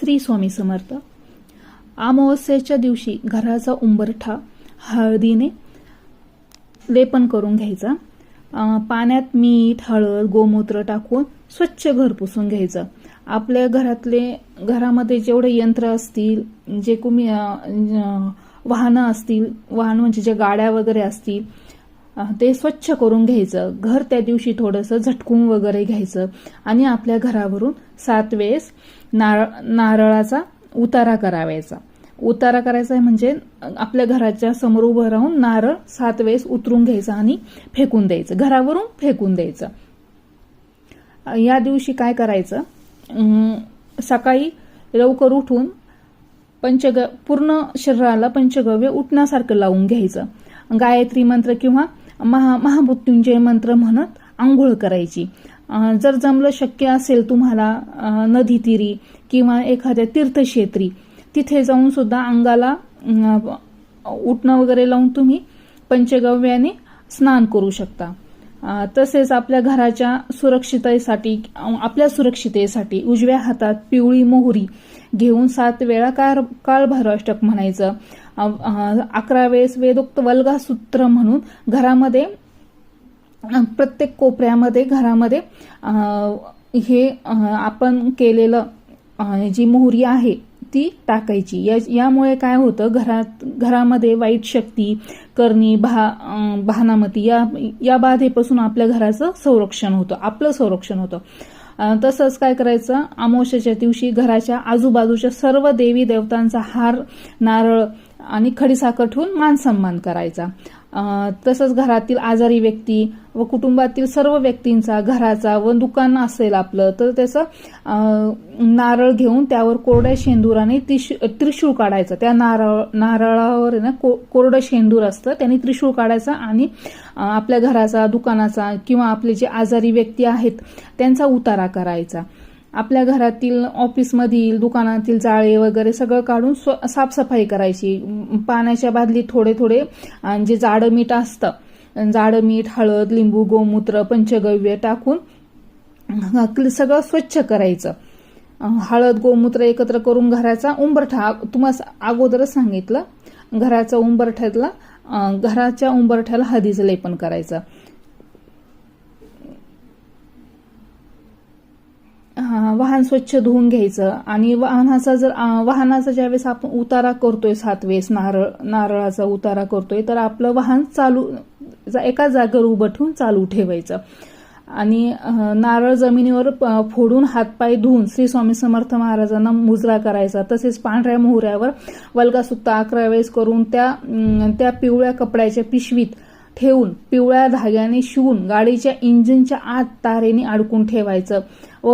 श्री स्वामी समर्थ. अमावस्येच्या दिवशी घराचा उंबरठा हळदीने लेपन करून घ्यायचा. पाण्यात मीठ हळद गोमूत्र टाकून स्वच्छ घर पुसून घ्यायचं. आपल्या घरातले घरामध्ये जेवढे यंत्र असतील जे कुमी वाहनं असतील वाहन म्हणजे जे गाड्या वगैरे असतील ते स्वच्छ करून घ्यायचं. घर त्या दिवशी थोडंसं झटकून वगैरे घ्यायचं. आणि आपल्या घरावरून सात वेळेस नारळ नारळाचा उतारा करावायचा. उतारा करायचा आहे म्हणजे आपल्या घराच्या समोर उभं राहून नारळ सात वेळेस उतरून घ्यायचा आणि फेकून द्यायचं. घरावरून फेकून द्यायचं. या दिवशी काय करायचं? सकाळी लवकर उठून पंचग पूर्ण शरीराला पंचगव्य उठण्यासारखं लावून घ्यायचं. गायत्री मंत्र किंवा महा महामृत्युंजय मंत्र म्हणत आंघोळ करायची. जर जमलं शक्य असेल तुम्हाला अं, नदी किंवा एखाद्या तीर्थक्षेत्री तिथे जाऊन सुद्धा अंगाला उठणं वगैरे लावून तुम्ही पंचगव्याने स्नान करू शकता. तसेच आपल्या घराच्या सुरक्षिततेसाठी आपल्या सुरक्षितेसाठी उजव्या हातात पिवळी मोहरी घेऊन सात वेळा काळ काळभैरवाष्टक म्हणायचं. अकरा वेळेस वेदोक्त वल्गासूत्र म्हणून घरामध्ये प्रत्येक कोपऱ्यामध्ये घरामध्ये हे आपण केलेलं जी मोहरी आहे ती टाकायची. या यामुळे काय होतं घरात घरामध्ये वाईट शक्ती करणी भा भानामती या या बाधेपासून आपल्या घराचं संरक्षण होतं आपलं संरक्षण होतं. तसंच काय करायचं अमावश्याच्या दिवशी घराच्या आजूबाजूच्या सर्व देवी देवतांचा हार नारळ आणि खडीसाखर ठेवून मान सन्मान करायचा. तसंच घरातील आजारी व्यक्ती व कुटुंबातील सर्व व्यक्तींचा घराचा व दुकान असेल आपलं तर त्याचं नारळ घेऊन त्यावर कोरड्या शेंदुराने त्रिशूळ काढायचं. त्या नारळ नारळावर ना को- कोरडं शेंदूर असतं त्याने त्रिशूळ काढायचा आणि आपल्या घराचा दुकानाचा किंवा आपले जे आजारी व्यक्ती आहेत त्यांचा उतारा करायचा. आपल्या घरातील ऑफिसमधील दुकानातील जाळे वगैरे सगळं काढून स्व- साफसफाई करायची. पाण्याच्या बादलीत थोडे थोडे जे जाडं मीठ असतं जाडं मीठ हळद लिंबू गोमूत्र पंचगव्य टाकून सगळं स्वच्छ करायचं. हळद गोमूत्र एकत्र करून घराचा उंबरठा तुम्हाला अगोदरच सांगितलं घराचा उंबरठ्यातला घराच्या उंबरठ्याला हळदीचं लेपन करायचं हा, वाहन स्वच्छ धुवून घ्यायचं. आणि वाहनाचा जर वाहनाचा ज्यावेळेस आपण उतारा करतोय सात वेळेस नारळ नारळाचा उतारा करतोय तर आपलं वाहन चालू जा- एका जागेवर उभं ठेवून चालू ठेवायचं. आणि नारळ जमिनीवर प- फोडून हातपाय धुवून श्री स्वामी समर्थ महाराजांना मुजरा करायचा. तसेच पांढऱ्या मोहऱ्यावर वल्गासुत्ता अकरा वेळेस करून त्या त्या पिवळ्या कपड्याच्या पिशवीत ठेवून पिवळ्या धाग्याने शिवून गाडीच्या इंजिनच्या आत तारेने अडकून ठेवायचं. व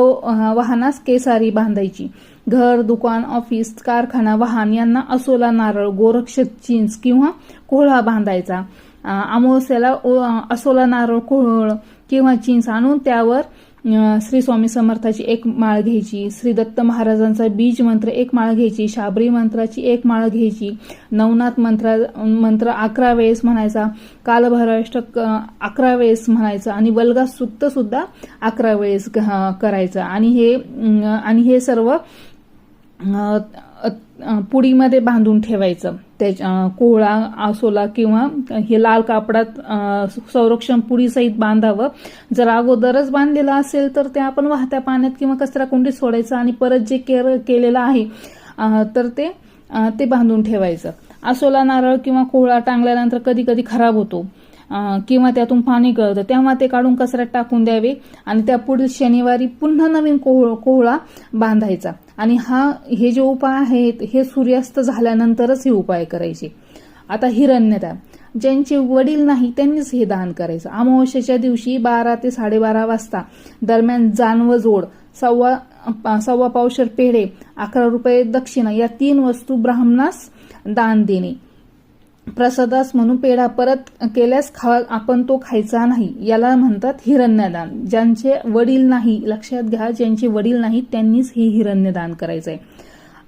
वाहनास केसारी बांधायची. घर दुकान ऑफिस कारखाना वाहन यांना असोला नारळ गोरक्ष चिंच किंवा कोहळा बांधायचा. अमावस्याला असोला नारळ कोहळ किंवा चिंच आणून त्यावर श्री स्वामी समर्थाची एक माळ घ्यायची श्री दत्त महाराजांचा बीज मंत्र एक माळ घ्यायची शाबरी मंत्राची एक माळ घ्यायची नवनाथ मंत्र मंत्र अकरा वेळेस म्हणायचा कालभैरवाष्टक अकरा वेळेस म्हणायचं आणि बलगा सुद्धा अकरा वेळेस क- करायचं. आणि हे आणि हे सर्व पुडीमध्ये बांधून ठेवायचं. त्याच्या कोहळा आसोला किंवा हे लाल कापडात संरक्षण पुडीसहित बांधावं. जर अगोदरच बांधलेलं असेल तर ते आपण वाहत्या पाण्यात किंवा कचरा कुंडीत सोडायचं आणि परत जे केअर केलेलं आहे तर ते ते बांधून ठेवायचं. आसोला नारळ किंवा कोहळा टांगल्यानंतर कधी कधी खराब होतो. किंवा त्यातून पाणी गळतं. तेव्हा ते काढून कचऱ्यात टाकून द्यावे आणि त्या पुढील शनिवारी पुन्हा नवीन कोहळ कोहळा बांधायचा. आणि हा हे जे उपाय आहेत हे सूर्यास्त झाल्यानंतरच हे उपाय करायचे. आता हिरण्यता. ज्यांचे वडील नाही त्यांनीच हे दान करायचं. अमावस्येच्या दिवशी बारा ते साडेबारा वाजता दरम्यान जानव जोड सव्वा सव्वा पावशर पेढे अकरा रुपये दक्षिणा या तीन वस्तू ब्राह्मणास दान देणे. प्रसादास म्हणून पेढा परत केल्यास खा आपण तो खायचा नाही. याला म्हणतात हिरण्यदान. ज्यांचे वडील नाही लक्षात घ्या ज्यांचे वडील नाही त्यांनीच हे हिरण्यदान करायचंय.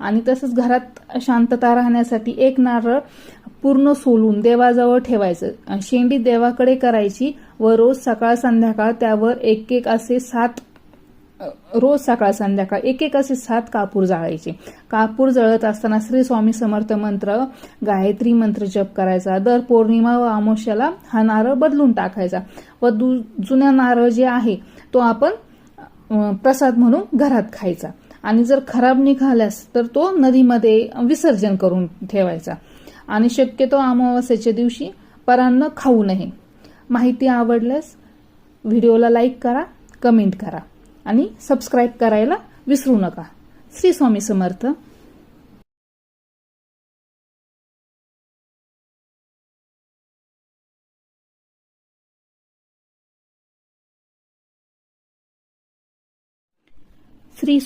आणि तसंच घरात शांतता राहण्यासाठी एक नारळ पूर्ण सोलून देवाजवळ ठेवायचं. शेंडी देवाकडे करायची व रोज सकाळ संध्याकाळ त्यावर एक एक असे सात रोज सकाळ संध्याकाळ एक एक असे सात कापूर जाळायचे. कापूर जळत असताना श्री स्वामी समर्थ मंत्र गायत्री मंत्र जप करायचा. दर पौर्णिमा व अमावस्याला हा नारळ बदलून टाकायचा. व दु- जुन्या नारळ जे आहे तो आपण प्रसाद म्हणून घरात खायचा. आणि जर खराब निघाल्यास तर तो नदीमध्ये विसर्जन करून ठेवायचा. आणि शक्यतो अमावस्येच्या दिवशी परान्न खाऊ नये. माहिती आवडल्यास व्हिडिओला लाईक करा कमेंट करा. आणि सबस्क्राईब करायला विसरू नका. श्री स्वामी समर्थ. श्री